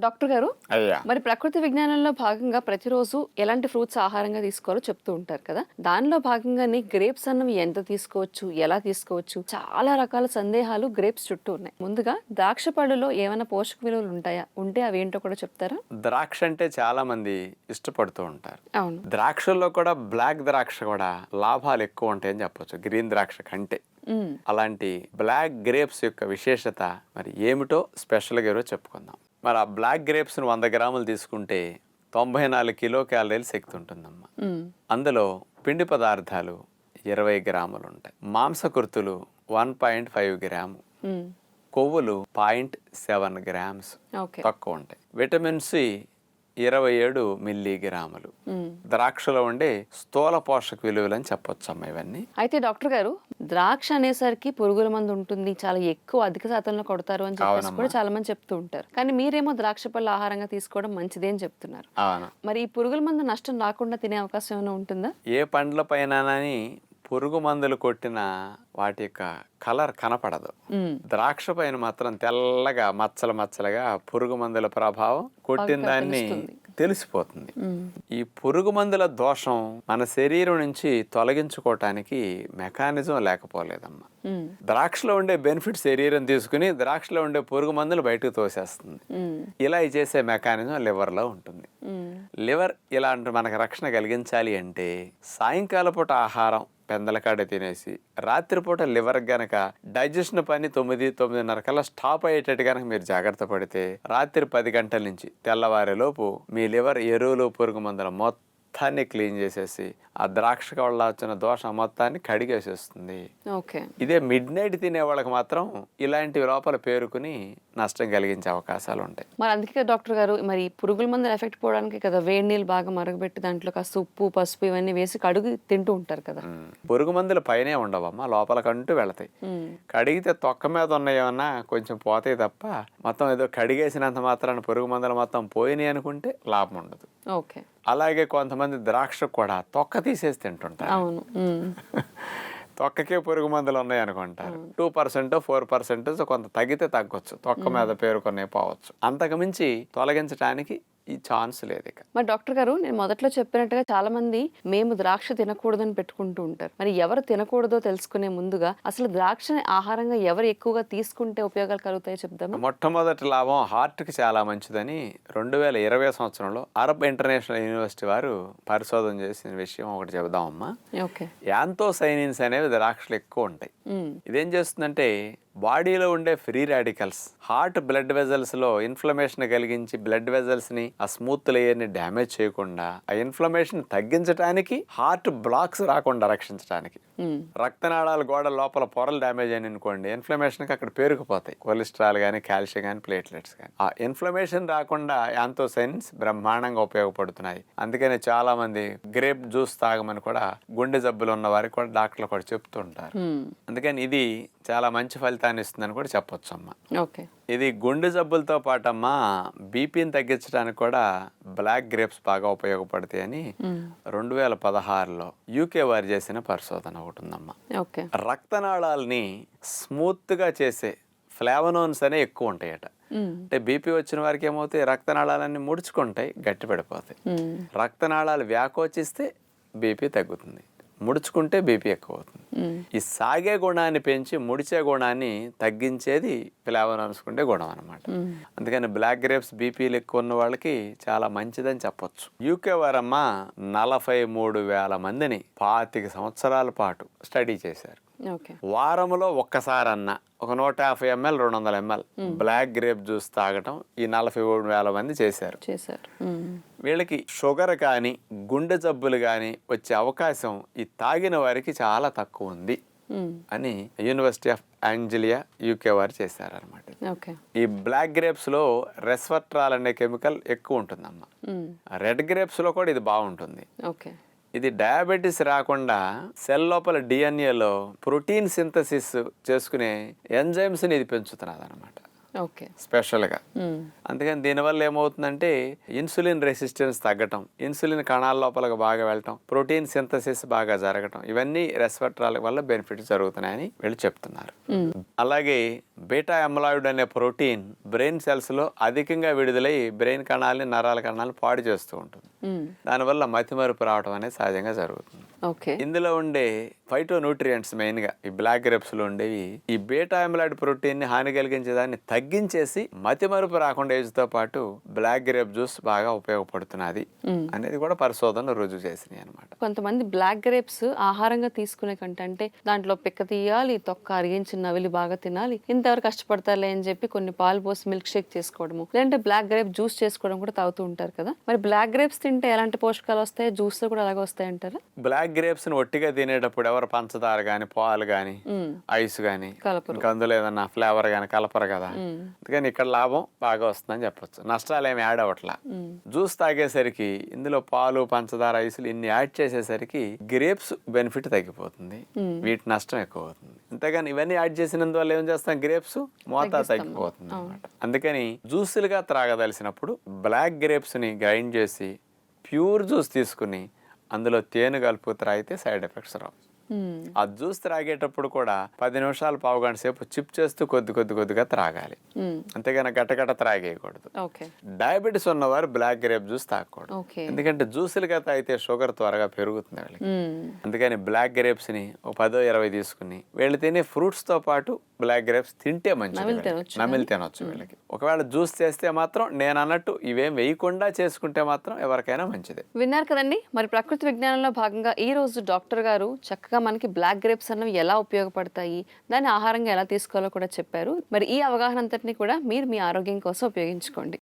Doctor గారు మరి ప్రకృతి విజ్ఞానంలో భాగంగా ప్రతిరోజు ఎలాంటి ఫ్రూట్స్ ఆహారంగా తీసుకోవాలో చెప్తూ ఉంటారు కదా. దానిలో భాగంగానే గ్రేప్స్ అన్నవి ఎంత తీసుకోవచ్చు ఎలా తీసుకోవచ్చు చాలా రకాల సందేహాలు గ్రేప్స్ చుట్టూ ఉన్నాయి. ముందుగా ద్రాక్ష పళ్ళులో ఏమైనా పోషక విలువలు ఉంటాయా? ఉంటే అవి ఏంటో కూడా చెప్తారా? ద్రాక్ష అంటే చాలా మంది ఇష్టపడుతూ ఉంటారు. అవును. ద్రాక్షల్లో కూడా బ్లాక్ ద్రాక్ష కూడా లాభాలు ఎక్కువ ఉంటాయని చెప్పొచ్చు గ్రీన్ ద్రాక్ష కంటే. అలాంటి బ్లాక్ గ్రేప్స్ యొక్క విశేషత మరి ఏమిటో స్పెషల్గా ఈరోజు చెప్పుకుందాం. మరి ఆ బ్లాక్ గ్రేప్స్ను వంద గ్రాములు తీసుకుంటే తొంభై నాలుగు కిలో క్యాలరీలు శక్తి ఉంటుందమ్మా మ్మ్. అందులో పిండి పదార్థాలు ఇరవై గ్రాములు ఉంటాయి మాంసకృతులు వన్ పాయింట్ ఫైవ్ గ్రాము. కొవ్వులు పాయింట్ సెవెన్ గ్రామ్స్ తక్కువ ఉంటాయి విటమిన్ సి ఇరవై ఏడు మిల్లీగ్రాములు. ద్రాక్షలో ఉండే స్థూల పోషక విలువలు అని చెప్పొచ్చమ్మా ఇవన్నీ. అయితే డాక్టర్ గారు ద్రాక్ష అనేసరికి పురుగుల మందు ఉంటుంది చాలా ఎక్కువ అధిక శాతంలో కొడతారు అని చెప్పేసి. కూడా చాలా మంది చెప్తూ ఉంటారు. కానీ మీరేమో ద్రాక్ష పళ్ళు ఆహారంగా తీసుకోవడం మంచిదే అని చెప్తున్నారు. మరి ఈ పురుగుల మందు నష్టం రాకుండా తినే అవకాశం ఏమైనా ఉంటుందా? ఏ పండ్ల పైనని పురుగు మందులు కొట్టిన వాటి యొక్క కలర్ కనపడదు. ద్రాక్ష పైన మాత్రం తెల్లగా మచ్చలు మచ్చలుగా పురుగు మందుల ప్రభావం కొట్టిన దాన్ని తెలిసిపోతుంది. ఈ పురుగు మందుల దోషం మన శరీరం నుంచి తొలగించుకోవటానికి మెకానిజం లేకపోలేదమ్మా మ్మ్. ద్రాక్షలో ఉండే బెనిఫిట్ శరీరం తీసుకుని ద్రాక్షలో ఉండే పురుగు మందులు బయటకు తోసేస్తుంది. ఇలా చేసే మెకానిజం లివర్లో ఉంటుంది. లివర్ ఇలాంటి మనకు రక్షణ కలిగించాలి అంటే సాయంకాల పూట ఆహారం పెందలకాడ తినేసి రాత్రిపూట లివర్ గనక డైజెషన్ పని తొమ్మిది తొమ్మిదిన్నర కల్లా స్టాప్ అయ్యేటట్టు గనక మీరు జాగ్రత్త పడితే రాత్రి పది గంటల నుంచి తెల్లవారేలోపు మీ లివర్ ఎరువులు పురుగు మందుల మొత్తం మొత్తాన్ని క్లీన్ చేసేసి ఆ ద్రాక్ష వల్ల వచ్చిన దోషం మొత్తాన్ని కడిగేసేస్తుంది. ఓకే. ఇదే మిడ్ నైట్ తినే వాళ్ళకి మాత్రం ఇలాంటి లోపల పేరుకుని నష్టం కలిగించే అవకాశాలు ఉంటాయి. మరి అందుకే డాక్టర్ గారు మరి పురుగుల మందులు ఎఫెక్ట్ పోవడానికి కదా వేడి నీళ్ళు బాగా మరగబెట్టి దాంట్లో కాస్త ఉప్పు పసుపు ఇవన్నీ వేసి కడుగు తింటూ ఉంటారు కదా. పురుగు మందులు పైనే ఉండవమ్మా లోపలకంటూ వెళతాయి. కడిగితే తొక్క మీద ఉన్నాయేమన్నా కొంచెం పోతాయి తప్ప మొత్తం ఏదో కడిగేసినంత మాత్రాన పురుగు మందులు మొత్తం పోయినాయి అనుకుంటే లాభం ఉండదు. ఓకే. అలాగే కొంతమంది ద్రాక్ష కూడా తొక్క తీసేసి తింటుంటారు. అవును. తొక్కకే పురుగు మందులు ఉన్నాయి అనుకుంటారు. టూ పర్సెంట్ ఫోర్ పర్సెంట్ కొంత తగ్గితే తగ్గొచ్చు. తొక్క మీద పేరుకొనే పోవచ్చు. అంతకుమించి తొలగించడానికి ఈ ఛాన్స్ లేదు ఇక. మరి డాక్టర్ గారు నేను మొదట్లో చెప్పినట్టుగా చాలా మంది మేము ద్రాక్ష తినకూడదని పెట్టుకుంటూ ఉంటారు. మరి ఎవరు తినకూడదో తెలుసుకునే ముందుగా అసలు ద్రాక్షని ఆహారంగా ఎవరు ఎక్కువగా తీసుకుంటే ఉపయోగాలు కలుగుతాయో చెప్దామా? మొట్టమొదటి లాభం హార్ట్కి చాలా మంచిదని రెండు వేల ఇరవై సంవత్సరంలో అరబ్ ఇంటర్నేషనల్ యూనివర్సిటీ వారు పరిశోధన చేసిన విషయం ఒకటి చెబుదామమ్మా. ఓకే. యాంతోసైనిన్స్ అనేవి ద్రాక్షలు ఎక్కువ ఉంటాయి. ఇదేం చేస్తుందంటే బాడీలో ఉండే ఫ్రీ రాడికల్స్ హార్ట్ బ్లడ్ వెజల్స్లో ఇన్ఫ్లమేషన్ కలిగించి బ్లడ్ వెజల్స్ని ఆ స్మూత్ లేయర్ని డ్యామేజ్ చేయకుండా ఆ ఇన్ఫ్లమేషన్ తగ్గించడానికి హార్ట్ బ్లాక్స్ రాకుండా రక్షించడానికి. రక్తనాళాల గోడ లోపల పొరలు డ్యామేజ్ అయిన అనుకోండి ఇన్ఫ్లమేషన్కి అక్కడ పేరుకుపోతాయి. కొలెస్ట్రాల్ కానీ కాల్షియం కానీ ప్లేట్లెట్స్ కానీ ఆ ఇన్ఫ్లమేషన్ రాకుండా యాంతోసైన్స్ బ్రహ్మాండంగా ఉపయోగపడుతున్నాయి. అందుకని చాలా మంది గ్రేప్ జ్యూస్ తాగమని కూడా గుండె జబ్బులు ఉన్న వారికి కూడా డాక్టర్లు కూడా చెప్తుంటారు. అందుకని ఇది చాలా మంచి ఫలితాన్ని ఇస్తుందని కూడా చెప్పొచ్చు అమ్మ. ఓకే. ఇది గుండె జబ్బులతో పాటమ్మా బీపీని తగ్గించడానికి కూడా బ్లాక్ గ్రేప్స్ బాగా ఉపయోగపడతాయని మ్మ్. రెండు వేల పదహారులో యూకే వారు చేసిన పరిశోధన ఒకటి ఉందమ్మా. ఓకే. రక్తనాళాలని స్మూత్గా చేసే ఫ్లావనోన్స్ అనే ఎక్కువ ఉంటాయట. అంటే బీపీ వచ్చిన వారికి ఏమవుతాయి? రక్తనాళాలన్నీ ముడుచుకుంటాయి గట్టి పడిపోతాయి. రక్తనాళాలు వ్యాకోచిస్తే బీపీ తగ్గుతుంది. ముడుచుకుంటే బీపీ ఎక్కువ అవుతుంది. ఈ సాగే గుణాన్ని పెంచి ముడిచే గుణాన్ని తగ్గించేది ఫ్లేవర్ అనుకుంటే గుణం అనమాట. అందుకని బ్లాక్ గ్రేప్స్ బీపీలు ఎక్కువ ఉన్న వాళ్ళకి చాలా మంచిదని చెప్పొచ్చు. యూకే వారమ్మ నలభై మూడు వేల మందిని పాతిక సంవత్సరాల పాటు స్టడీ చేశారు. ఓకే. వారంలో ఒక్కసారన్నా ఒక నూట యాభై ఎంఎల్ రెండు వందల ఎంఎల్ బ్లాక్ గ్రేప్ జ్యూస్ తాగటం ఈ నలభై మూడు వేల మంది చేశారు. చేశారు. వీళ్ళకి షుగర్ కానీ గుండె జబ్బులు కానీ వచ్చే అవకాశం ఈ తాగిన వారికి చాలా తక్కువ ఉంది. అని యూనివర్సిటీ ఆఫ్ యాంజిలియా యూకే వారు చేశారనమాట ఓకే. ఈ బ్లాక్ గ్రేప్స్లో రెస్వట్రాల్ అనే కెమికల్ ఎక్కువ ఉంటుందమ్మా. మ్మ్. రెడ్ గ్రేప్స్లో కూడా ఇది బాగుంటుంది. ఓకే. ఇది డయాబెటీస్ రాకుండా సెల్ లోపల డిఎన్ఏలో ప్రోటీన్ సింథసిస్ చేసుకునే ఎంజైమ్స్ని ఇది పెంచుతున్నది అనమాట ఓకే స్పెషల్గా. అందుకని దీనివల్ల ఏమవుతుందంటే ఇన్సులిన్ రెసిస్టెన్స్ తగ్గటం ఇన్సులిన్ కణాల లోపలికి బాగా వెళ్ళటం ప్రోటీన్ సింథసిస్ బాగా జరగటం ఇవన్నీ రెస్పెట్రాల వల్ల బెనిఫిట్ జరుగుతున్నాయని వీళ్ళు చెప్తున్నారు. అలాగే బీటా ఎమలాయిడ్ అనే ప్రోటీన్ బ్రెయిన్ సెల్స్లో అధికంగా విడుదలై బ్రెయిన్ కణాలని నరాల కణాలను పాడు చేస్తూ ఉంటుంది. దానివల్ల మతిమరుపు రావడం అనేది సహజంగా జరుగుతుంది ఓకే ఇందులో ఉండే ఫైటో న్యూట్రియంట్స్ మెయిన్గా ఈ బ్లాక్ గ్రేప్స్లో ఉండేవి. ఈ బీటా ఎమలాయిడ్ ప్రోటీన్ని హాని కలిగించే దాన్ని తగ్గించేసి మతిమరుపు రాకుండా ఏజ్తో పాటు బ్లాక్ గ్రేప్ జ్యూస్ బాగా ఉపయోగపడుతున్నది. అనేది కూడా పరిశోధనలు రుజువు చేసినాయి అనమాట కొంతమంది బ్లాక్ గ్రేప్స్ ఆహారంగా తీసుకునే కంటే అంటే దాంట్లో పిక్క తీయాలి తొక్క అరిగించిన నవిలి బాగా తినాలి ఇంతవరకు కష్టపడతారులే అని చెప్పి కొన్ని పాలు పోసి మిల్క్ షేక్ చేసుకోవడము లేదంటే బ్లాక్ గ్రేప్ జ్యూస్ చేసుకోవడం కూడా తాగుతూ ఉంటారు కదా. మరి బ్లాక్ గ్రేప్స్ తింటే ఎలాంటి పోషకాలు వస్తాయి? జ్యూస్ కూడా అలాగే వస్తాయి అంటారా బ్లాక్ గ్రేప్స్ని ఒట్టిగా తినేటప్పుడు ఎవరు పంచదార కానీ పాలు కానీ. ఐస్ కానీ ఇంకా అందులో ఏదన్నా ఫ్లేవర్ కానీ కలపరు కదా. అందుకని ఇక్కడ లాభం బాగా వస్తుందని చెప్పొచ్చు నష్టాలు ఏమి యాడ్ అవ్వట్లా. జ్యూస్ తాగేసరికి ఇందులో పాలు పంచదార ఐసులు ఇన్ని యాడ్ చేసేసరికి గ్రేప్స్ బెనిఫిట్ తగ్గిపోతుంది. వీటి నష్టం ఎక్కువ అవుతుంది అంతేగాని ఇవన్నీ యాడ్ చేసినందువల్ల ఏం చేస్తాం గ్రేప్స్ మోతా. తగ్గిపోతుంది అనమాట అందుకని జ్యూసులుగా త్రాగదలిసినప్పుడు బ్లాక్ గ్రేప్స్ని గ్రైండ్ చేసి ప్యూర్ జ్యూస్ తీసుకుని అందులో తేనె కలుపు త్రాగితే సైడ్ ఎఫెక్ట్స్ రావు మ్మ్. ఆ జ్యూస్ త్రాగేటప్పుడు కూడా పది నిమిషాలు పావు గంట సేపు చిప్ చేస్తూ కొద్ది కొద్ది కొద్దిగా త్రాగాలి మ్మ్. అంతేగాని గట్టగట్ట త్రాగేయకూడదు డయాబెటీస్ ఉన్నవారు బ్లాక్ గ్రేప్ జ్యూస్ తాగకూడదు ఎందుకంటే జ్యూసులుగా తాగితే షుగర్ త్వరగా పెరుగుతుంది వాళ్ళకి మ్మ్. అందుకని బ్లాక్ గ్రేప్స్ని ఒక పదో ఇరవై తీసుకుని వీళ్ళు తినే ఫ్రూట్స్తో పాటు బ్లాక్ గ్రేప్స్ తింటే మంచిది నమిలి తినొచ్చు. వీళ్ళకి. ఒకవేళ జ్యూస్ చేస్తే మాత్రం నేను అన్నట్టు ఇవేం వేయకుండా చేసుకుంటే మాత్రం ఎవరికైనా మంచిది. విన్నారు కదండి? మరి ప్రకృతి విజ్ఞానంలో భాగంగా ఈ రోజు డాక్టర్ గారు చక్కగా మనకి బ్లాక్ గ్రేప్స్ అన్నవి ఎలా ఉపయోగపడతాయి దాన్ని ఆహారంగా ఎలా తీసుకోవాలో కూడా చెప్పారు. మరి ఈ అవగాహన అంతటిని కూడా మీరు మీ ఆరోగ్యం కోసం ఉపయోగించుకోండి.